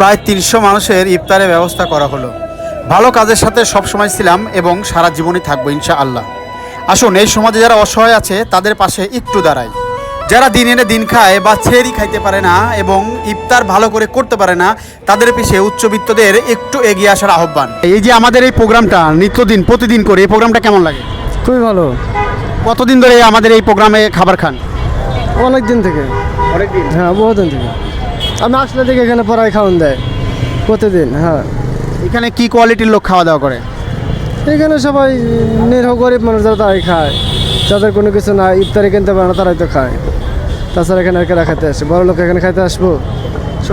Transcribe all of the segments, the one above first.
প্রায় তিনশো মানুষের ইফতারের ব্যবস্থা করা হলো। ভালো কাজের সাথে সবসময় ছিলাম এবং সারা জীবনই থাকব ইনশা আল্লাহ আসুন এই সমাজে যারা অসহায় আছে তাদের পাশে একটু দাঁড়াই। যারা দিন এনে দিন খায় বা ছেড়ি খাইতে পারে না এবং ইফতার ভালো করে করতে পারে না তাদের পিছিয়ে উচ্চবিত্তদের একটু এগিয়ে আসার আহ্বান। এই যে আমাদের এই প্রোগ্রামটা নিত্যদিন প্রতিদিন করে এই প্রোগ্রামটা কেমন লাগে? খুবই ভালো। কতদিন ধরে আমাদের এই প্রোগ্রামে খাবার খান? অনেক দিন থেকে। অনেকদিন? হ্যাঁ বহুদিন থেকে। আমি আসলে থেকে এখানে পড়াই খাওয়ান দেয় প্রতিদিন হ্যাঁ। এখানে কি কোয়ালিটির লোক খাওয়া দাওয়া করে? এখানে সবাই নিরহ গরিব মানুষ যারা তারাই খায়। যাদের কোনো কিছু না ইফতারি কিনতে পারে না তারাই তো খায়। তাছাড়া এখানে আর কেরা খাইতে আসে? বড় লোক এখানে খাইতে আসব?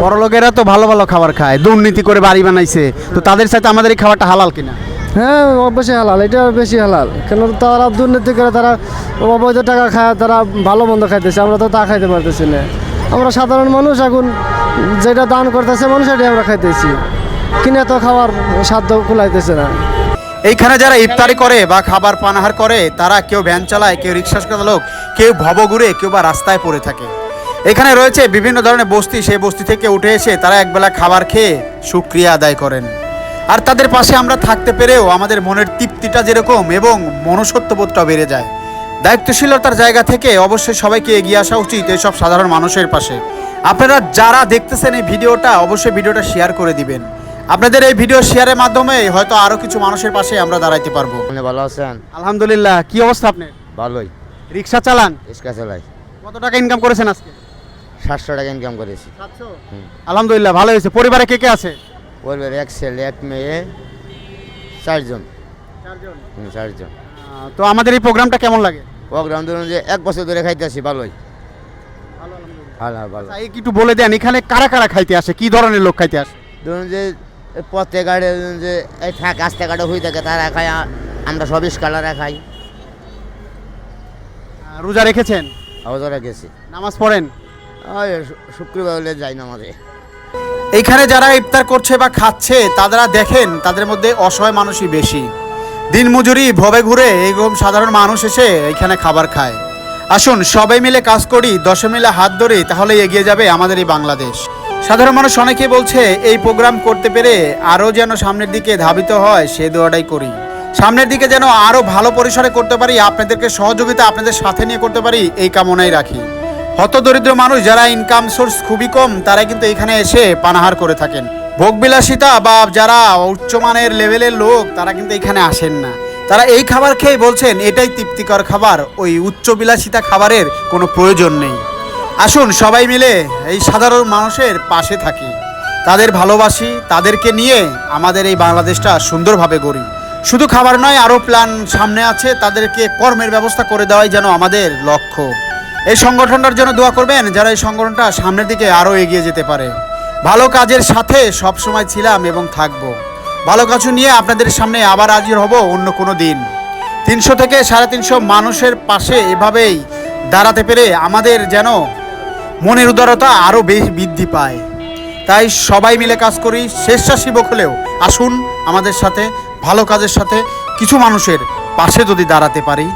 বড় লোকেরা তো ভালো ভালো খাবার খায় দুর্নীতি করে বাড়ি বানাইছে। তো তাদের সাথে আমাদের এই খাবারটা হালাল কিনা? হ্যাঁ অবশ্যই হালাল এটা বেশি হালাল। কেন তারা দুর্নীতি করে তারা অবৈধ টাকা খায় তারা ভালো মন্দ খাইতেছে আমরা তো তা খাইতে পারতেছি না। আমরা সাধারণ মানুষ এখন যেটা দান করতেছে মানুষ সেটাই আমরা খাইতেছি। কিনে তো খাওয়ার সাধ্য কুলাইতেছে না। এইখানে যারা ইফতারি করে বা খাবার পানাহার করে, তারা কেউ ভ্যান চালায়, কেউ রিক্সা চালক কেউ ভব ঘুরে কেউ বা রাস্তায় পড়ে থাকে। এখানে রয়েছে বিভিন্ন ধরনের বস্তি, সেই বস্তি থেকে উঠে এসে তারা একবেলা খাবার খেয়ে সুক্রিয়া আদায় করেন। আর তাদের পাশে আমরা থাকতে পেরেও আমাদের মনের তৃপ্তিটা যেরকম এবং মনুষ্যত্ববোধটা বেড়ে যায়। দায়িত্বশীলতার জায়গা থেকে অবশ্যই সবাইকে এগিয়ে আসা উচিত এইসব সাধারণ মানুষের পাশে। আপনারা যারা দেখতেছেন এই ভিডিওটা অবশ্যই ভিডিওটা শেয়ার করে দিবেন। আপনাদের এই ভিডিও শেয়ারের মাধ্যমে হয়তো আরও কিছু মানুষের পাশে আমরা দাঁড়াইতে পারব। আপনি ভালো আছেন? আলহামদুলিল্লাহ কি অবস্থা আপনার? ভালোই। রিক্সা চালান? রিক্সা চালাই। কত টাকা ইনকাম করেছেন আজকে? সাতশো টাকা ইনকাম করেছি। আলহামদুলিল্লাহ ভালো হয়েছে। পরিবারে কে কে আছে? পরিবারে এক ছেলে এক মেয়ে চারজন। হুম, চারজন। তো আমাদের এই প্রোগ্রামটা কেমন লাগে? প্রোগ্রাম ধরুন যে এক বছর ধরে খাইতে আসি ভালোই। হ্যাঁ, ভালো এই একটু বলে দেন এখানে কারা কারা খাইতে আসে? কি ধরনের লোক খাইতে আসে? ধরুন যে পথে গাড়ি যে এই থাক আস্তে গাড়ি হয়ে থাকে তারা খাই আমরা সব কালারে খাই। রোজা রেখেছেন? আওয়াজরা গেছি নামাজ পড়েন? শুক্রবার হলে যাই না আমাদের এইখানে যারা ইফতার করছে বা খাচ্ছে তারা দেখেন তাদের মধ্যে অসহায় মানুষই বেশি। দিনমজুরি ভবে ঘুরে এরকম সাধারণ মানুষ এসে এখানে খাবার খায়। আসুন, সবাই মিলে কাজ করি, দশে মিলে হাত ধরে তাহলে এগিয়ে যাবে আমাদের এই বাংলাদেশ। সাধারণ মানুষ অনেকেই বলছে, এই প্রোগ্রাম করতে পেরে আরও যেন সামনের দিকে ধাবিত হয়, সে দোয়াটাই করি। সামনের দিকে যেন আরও ভালো পরিসরে করতে পারি, আপনাদেরকে সহযোগিতা আপনাদের সাথে নিয়ে করতে পারি, এই কামনাই রাখি। হত দরিদ্র মানুষ যারা ইনকাম সোর্স খুবই কম তারা কিন্তু এখানে এসে পানাহার করে থাকেন। ভোগবিলাসিতা বা যারা উচ্চমানের লেভেলের লোক, তারা কিন্তু এখানে আসেন না। তারা এই খাবার খেয়ে বলছেন, এটাই তৃপ্তিকর খাবার। ওই উচ্চবিলাসিতা খাবারের কোনো প্রয়োজন নেই। আসুন সবাই মিলে এই সাধারণ মানুষের পাশে থাকি। তাদের ভালোবাসি, তাদেরকে নিয়ে আমাদের এই বাংলাদেশটা সুন্দরভাবে গড়ি। শুধু খাবার নয়, আরও প্ল্যান সামনে আছে। তাদেরকে কর্মের ব্যবস্থা করে দেওয়াই যেন আমাদের লক্ষ্য। এই সংগঠনটার জন্য দোয়া করবেন, যারা এই সংগঠনটা সামনের দিকে আরও এগিয়ে যেতে পারে। ভালো কাজের সাথে সবসময় ছিলাম এবং থাকব। ভালো কিছু নিয়ে আপনাদের সামনে আবার হাজির হব অন্য কোনো দিন। তিনশো থেকে সাড়ে তিনশো মানুষের পাশে এভাবেই দাঁড়াতে পেরে আমাদের যেন মনের উদারতা আরও বেশি বৃদ্ধি পায়। তাই সবাই মিলে কাজ করি, স্বেচ্ছাসেবক হলেও আসুন আমাদের সাথে, ভালো কাজের সাথে কিছু মানুষের পাশে যদি দাঁড়াতে পারি।